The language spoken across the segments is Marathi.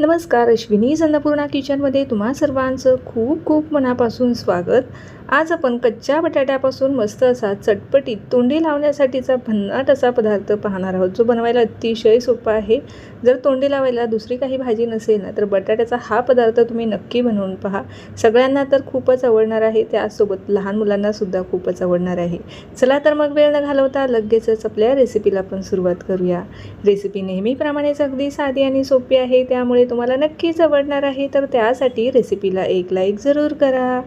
नमस्कार अश्विनी अन्नपूर्णा किचनमध्ये तुम्हा सर्वांचं खूप खूप मनापासून स्वागत. आज आपण कच्च्या बटाट्यापासून मस्त असा चटपटीत तोंडी लावण्यासाठीचा भन्नाट असा पदार्थ पाहणार आहोत जो बनवायला अतिशय सोपा आहे. जर तोंडी लावायला दुसरी काही भाजी नसेल ना तर बटाट्याचा हा पदार्थ तुम्ही नक्की बनवून पहा. सगळ्यांना तर खूपच आवडणार आहे त्यासोबत लहान मुलांनासुद्धा खूपच आवडणार आहे. चला तर मग वेळ न घालवता लगेचच आपल्या रेसिपीला आपण सुरुवात करूया. रेसिपी नेहमीप्रमाणेच अगदी साधी आणि सोपी आहे त्यामुळे तुम्हाला नक्कीच आवडणार आहे तर त्यासाठी रेसिपीला एक लाईक जरूर करा.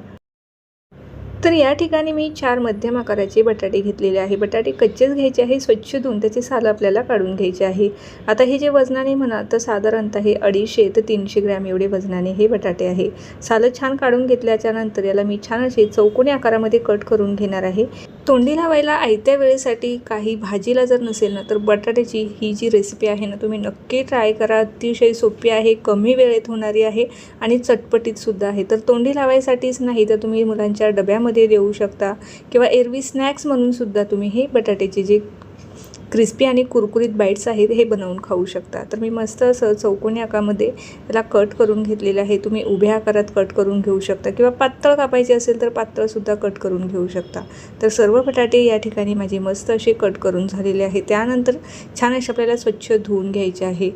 तर या ठिकाणी मी चार मध्यम आकाराचे बटाटे घेतलेले आहे. बटाटे कच्चेच घ्यायचे आहे स्वच्छ धुवून त्याचे साल आपल्याला काढून घ्यायचे आहे. आता हे जे वजनाने म्हणा तर साधारणतः हे अडीचशे ते तीनशे ग्रॅम एवढे वजनाने हे बटाटे आहे. सालं छान काढून घेतल्याच्या नंतर याला मी छान असे चौकोनी आकारामध्ये कट करून घेणार आहे. तोंडी लावायला आयत्या वेळेसाठी काही भाजीला जर नसेल ना तर बटाट्याची ही जी रेसिपी आहे ना तुम्ही नक्की ट्राय करा. अतिशय सोपी आहे कमी वेळेत होणारी आहे आणि चटपटीतसुद्धा आहे. तर तोंडी लावायसाठीच नाही तर तुम्ही मुलांच्या डब्यामध्ये देऊ शकता किंवा एरवी स्नॅक्स म्हणूनसुद्धा तुम्ही हे बटाट्याचे जे क्रिस्पी आणि कुरकुरीत बाईट्स आहेत हे बनवून खाऊ शकता. तर मी मस्त असं चौकोनी आकारामध्ये त्याला कट करून घेतलेलं आहे. तुम्ही उभ्या आकारात कट करून घेऊ शकता किंवा पातळ कापायचे असेल तर पातळसुद्धा कट करून घेऊ शकता. तर सर्व बटाटे या ठिकाणी माझे मस्त असे कट करून झालेले आहे त्यानंतर छान असे आपल्याला स्वच्छ धुवून घ्यायचे आहे.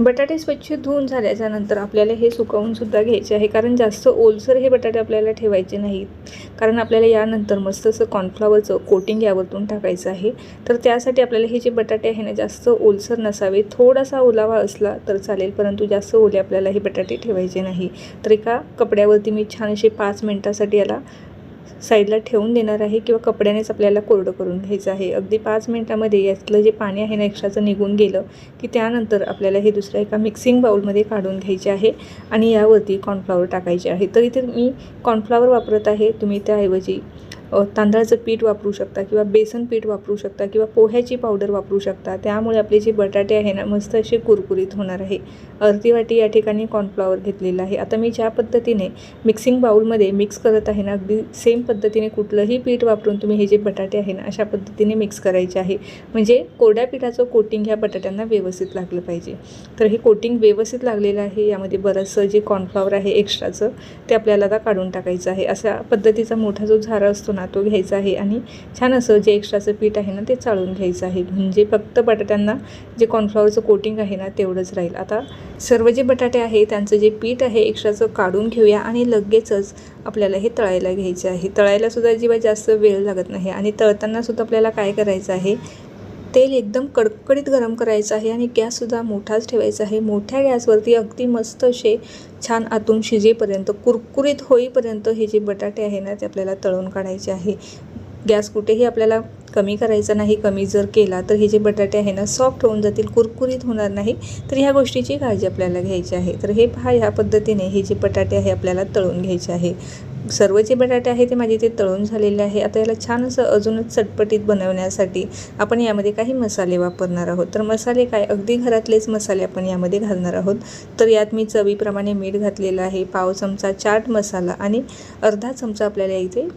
बटाटे स्वच्छ धुवून झाल्याच्यानंतर आपल्याला हे सुकवून सुद्धा घ्यायचे आहे. कारण जास्त ओलसर हे बटाटे आपल्याला ठेवायचे नाहीत. कारण आपल्याला यानंतर मस्त असं कॉर्नफ्लॉवरचं कोटिंग यावरतून टाकायचं आहे. तर त्यासाठी आपल्याला हे जे बटाटे आहे ना जास्त ओलसर नसावे. थोडासा ओलावा असला तर चालेल परंतु जास्त ओले आपल्याला हे बटाटे ठेवायचे नाही. तर एका कपड्यावरती मी छान असे पाच मिनटासाठी याला साईडला ठेवून देणार आहे किंवा कपड्यानेच आपल्याला कोरडं करून घ्यायचं आहे. अगदी पाच मिनटामध्ये यातलं जे पाणी आहे ना एक्स्ट्राचं निघून गेलं की त्यानंतर आपल्याला हे दुसऱ्या एका मिक्सिंग बाऊलमध्ये काढून घ्यायचे आहे आणि यावरती कॉर्नफ्लॉवर टाकायचे आहे. तर इथे मी कॉर्नफ्लॉवर वापरत आहे. तुम्ही त्याऐवजी तांदळाचं पीठ वापरू शकता किंवा बेसन पीठ वापरू शकता किंवा पोह्याची पावडर वापरू शकता. त्यामुळे आपले जे बटाटे आहे ना मस्त असे कुरकुरीत होणार आहे. अर्धी वाटी या ठिकाणी कॉर्नफ्लॉवर घेतलेलं आहे. आता मी ज्या पद्धतीने मिक्सिंग बाऊलमध्ये मिक्स करत आहे ना अगदी सेम पद्धतीने कुठलंही पीठ वापरून तुम्ही हे जे बटाटे आहे ना अशा पद्धतीने मिक्स करायचे आहे. म्हणजे कोरड्या पिठाचं कोटिंग ह्या बटाट्यांना व्यवस्थित लागलं पाहिजे. तर हे कोटिंग व्यवस्थित लागलेलं आहे. यामध्ये बरंचसं जे कॉर्नफ्लॉवर आहे एक्स्ट्राचं ते आपल्याला आता काढून टाकायचं आहे. अशा पद्धतीचा मोठा जो झारा असतो ना तो घ्यायचा आहे आणि छान असं जे एक्स्ट्राचं पीठ आहे ना ते चाळून घ्यायचं आहे. म्हणजे फक्त बटाट्यांना जे कॉर्नफ्लॉवरचं कोटिंग आहे ना तेवढंच राहील. आता सर्व जे बटाटे आहे त्यांचं जे पीठ आहे एक्स्ट्राचं काढून घेऊया आणि लगेचच आपल्याला हे तळायला घ्यायचे आहे. तळायलासुद्धा अजिबात जास्त वेळ लागत नाही आणि तळतानासुद्धा आपल्याला काय करायचं आहे तेल एकदम कडकडीत गरम करायचं आहे आणि गॅससुद्धा मोठाच ठेवायचा आहे. मोठ्या गॅसवरती अगदी मस्त असे छान आतून शिजेपर्यंत कुरकुरीत होईपर्यंत हे जे बटाटे आहे ना ते आपल्याला तळून काढायचे आहे. गॅस कुठेही आपल्याला कमी करायचा नाही कमी जर केला तर हे जे बटाटे आहे ना सॉफ्ट होऊन जातील कुरकुरीत होणार नाही. तर ह्या गोष्टीची काळजी आपल्याला घ्यायची आहे. तर हे पहा ह्या पद्धतीने हे जे बटाटे आहे आपल्याला तळून घ्यायचे आहे. सर्व जे बटाटे आहे ते माझे इथे तळून झालेले आहे. आता याला छान असं अजूनच चटपटीत बनवण्यासाठी आपण यामध्ये काही मसाले वापरणार आहोत. तर मसाले काय? अगदी घरातलेच मसाले आपण यामध्ये घालणार आहोत. तर यात मी चवीप्रमाणे मीठ घातलेलं आहे पाव चमचा चाट मसाला आणि अर्धा चमचा आपल्याला इथे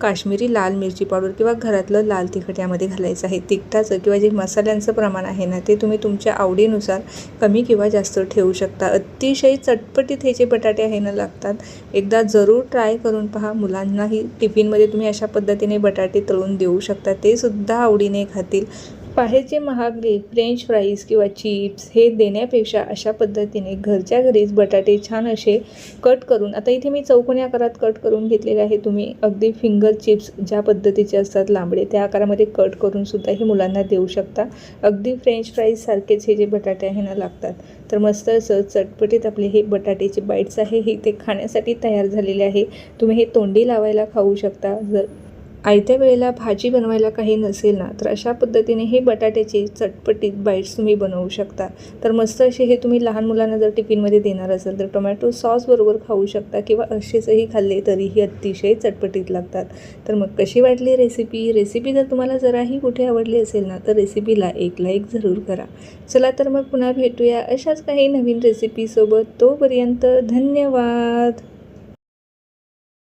काश्मीरी लाल मिरची पावडर किंवा घरातलं लाल तिखट यामध्ये घालायचं आहे. तिखटाचं किंवा जे मसाल्यांचं प्रमाण आहे ना ते तुम्ही तुमच्या आवडीनुसार कमी किंवा जास्त ठेवू शकता. अतिशय चटपटीत हे जे बटाटे आहे ना लागतात. एकदा जरूर ट्राय करून पहा. मुलांनाही टिफिनमध्ये तुम्ही अशा पद्धतीने बटाटे तळून देऊ शकता. ते सुद्धा आवडीने खातील. बाहेरचे महागडे फ्रेंच फ्राईज किंवा चिप्स हे देण्यापेक्षा अशा पद्धतीने घरच्या घरीच बटाटे छान असे कट करून आता इथे मी चौकोनी आकारात कट करून घेतलेले आहे. तुम्ही अगदी फिंगर चिप्स ज्या पद्धतीचे असतात लांबडे त्या आकारामध्ये कट करून सुद्धा हे मुलांना देऊ शकता. अगदी फ्रेंच फ्राईजसारखेच हे जे बटाटे आहे ना लागतात. तर मस्त असं चटपटीत आपले हे बटाट्याचे बाईट्स आहे हे ते खाण्यासाठी तयार झालेले आहे. तुम्ही हे तोंडी लावायला खाऊ शकता. जर आयत्या वेळेला भाजी बनवायला काही नसेल ना तर अशा पद्धतीने हे बटाट्याचे चटपटीत बाईट्स तुम्ही बनवू शकता. तर मस्त असे हे तुम्ही लहान मुलांना जर टिफिनमध्ये देणार असाल तर टोमॅटो सॉसबरोबर खाऊ शकता किंवा असेचही खाल्ले तरीही अतिशय चटपटीत लागतात. तर मग कशी वाटली रेसिपी? रेसिपी जर तुम्हाला जराही कुठे आवडली असेल ना तर रेसिपीला एक लाईक जरूर करा. चला तर मग पुन्हा भेटूया अशाच काही नवीन रेसिपीसोबत तोपर्यंत धन्यवाद!